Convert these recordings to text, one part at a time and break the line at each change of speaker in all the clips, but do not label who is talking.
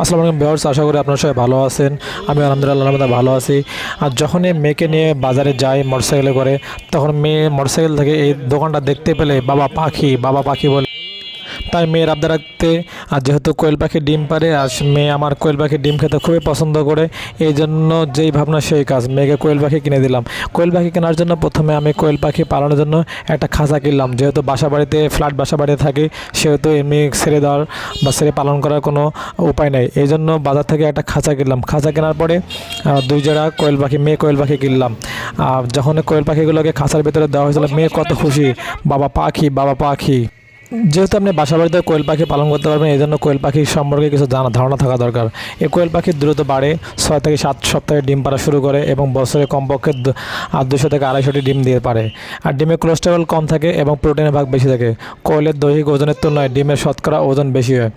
আসসালামু আলাইকুম ব্যবহার আশা করি আপনার সবাই ভালো আছেন। আমি আলহামদুলিল্লাহ আলহামদুলিল্লাহ ভালো আছি। আর যখনই মেয়েকে নিয়ে বাজারে যাই মোটরসাইকেলে করে, তখন মেয়ে মোটরসাইকেল থেকে এই দোকানটা দেখতে পেলে বাবা পাখি বাবা পাখি বলে তাই মেয়ের আবদার রাখতে। আর যেহেতু কোয়েল পাখি ডিম পারে আর মেয়ে আমার কোয়েল পাখি ডিম খেতে খুবই পছন্দ করে এই জন্য যেই ভাবনা সেই কাজ। মেয়েকে কোয়েল পাখি কিনে দিলাম। কোয়েল পাখি কেনার জন্য প্রথমে আমি কোয়েল পাখি পালনের জন্য একটা খাঁচা কিনলাম। যেহেতু বাসা বাড়িতে ফ্ল্যাট বাসা বাড়িতে থাকি, সেহেতু এমনি ছেড়ে দেওয়ার বা ছেড়ে পালন করার কোনো উপায় নেই। এই জন্য বাজার থেকে একটা খাঁচা কিনলাম। খাঁচা কেনার পরে দুই জোড়া কোয়েল পাখি, মেয়ে কোয়েল পাখি কিনলাম। আর যখন কোয়েল পাখিগুলোকে খাঁচার ভিতরে দেওয়া হয়েছিল, মেয়ে কত খুশি। বাবা পাখি বাবা পাখি। যেহেতু আপনি বাসা বাড়িতে কোয়েল পাখি পালন করতে পারবেন, এই জন্য কোয়েল পাখি সম্পর্কে কিছু জানা, ধারণা থাকা দরকার। এই কোয়েল পাখি দ্রুত বাড়ে, ছয় থেকে সাত সপ্তাহে ডিম পাড়া শুরু করে এবং বছরে কমপক্ষে দুশো থেকে আড়াইশোটি ডিম দিয়ে পারে। আর ডিমে কোলেস্টেরল কম থাকে এবং প্রোটিনের ভাগ বেশি থাকে। কোয়েলের দৈহিক ওজনের তুলনায় ডিমের শতকরা ওজন বেশি হয়।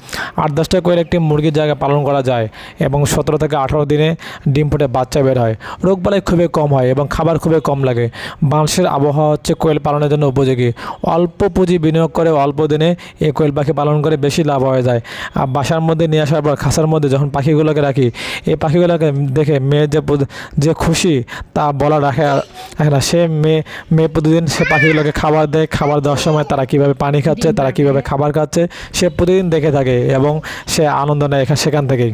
আট দশটা কোয়েল একটি মুরগির জায়গায় পালন করা যায় এবং সতেরো থেকে আঠারো দিনে ডিম ফুটে বাচ্চা বের হয়। রোগবালাই খুবই কম হয় এবং খাবার খুবই কম লাগে। বাংলাদেশের আবহাওয়া হচ্ছে কোয়েল পালনের জন্য উপযোগী। অল্প পুঁজি বিনিয়োগ করে অল্প দিনে এই কোয়েল পাখি পালন করে বেশি লাভ হয়ে যায়। আর বাসার মধ্যে নিয়ে আসার পর খাসার মধ্যে যখন পাখিগুলোকে রাখি, এই পাখিগুলোকে দেখে মেয়ের যে যে খুশি তা বলা রাখে রাখে না। সে মেয়ে মেয়ে প্রতিদিন সে পাখিগুলোকে খাবার দেয়। খাবার দেওয়ার সময় তারা কীভাবে পানি খাচ্ছে, তারা কীভাবে খাবার খাচ্ছে, সে প্রতিদিন দেখে থাকে এবং সে আনন্দ নেয় সেখান থেকেই।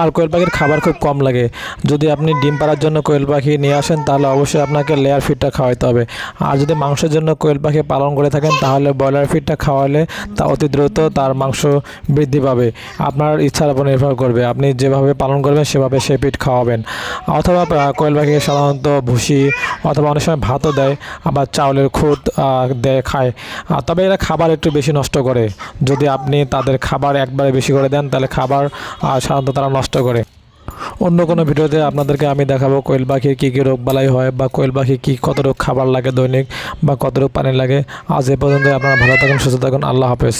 আর কোয়েল পাখির খাবার খুব কম লাগে। যদি আপনি ডিম পাড়ার জন্য কোয়েল পাখি নিয়ে আসেন, তাহলে অবশ্যই আপনাকে লেয়ার ফিডটা খাওয়াতে হবে। আর যদি মাংসের জন্য কোয়েল পাখি পালন করে থাকেন, তাহলে ব্রয়লার ফিডটা খাওয়ালে তা অতি দ্রুত তার মাংস বৃদ্ধি পাবে। আপনার ইচ্ছার উপর নির্ভর করবে। আপনি যেভাবে পালন করবেন, সেভাবে সে ফিড খাওয়াবেন। অথবা কোয়েল পাখিকে সাধারণত ভুসি অথবা অনেক সময় ভাতও দেয়, আবার চাউলের খুদ দেয়, খায়। তবে এরা খাবার একটু বেশি নষ্ট করে। যদি আপনি তাদের খাবার একবারে বেশি করে দেন, তাহলে খাবার সাধারণত তারা নষ্ট করে। অন্য কোনো ভিডিওতে আপনাদেরকে আমি দেখাবো কোয়েল পাখির কী কী রোগ বালাই হয় বা কোয়েল পাখি কী কত রোগ খাবার লাগে দৈনিক বা কত রোগ পানি লাগে। আজ এ পর্যন্ত আপনারা ভালো থাকুন, সুস্থ থাকুন, আল্লাহ হাফেজ।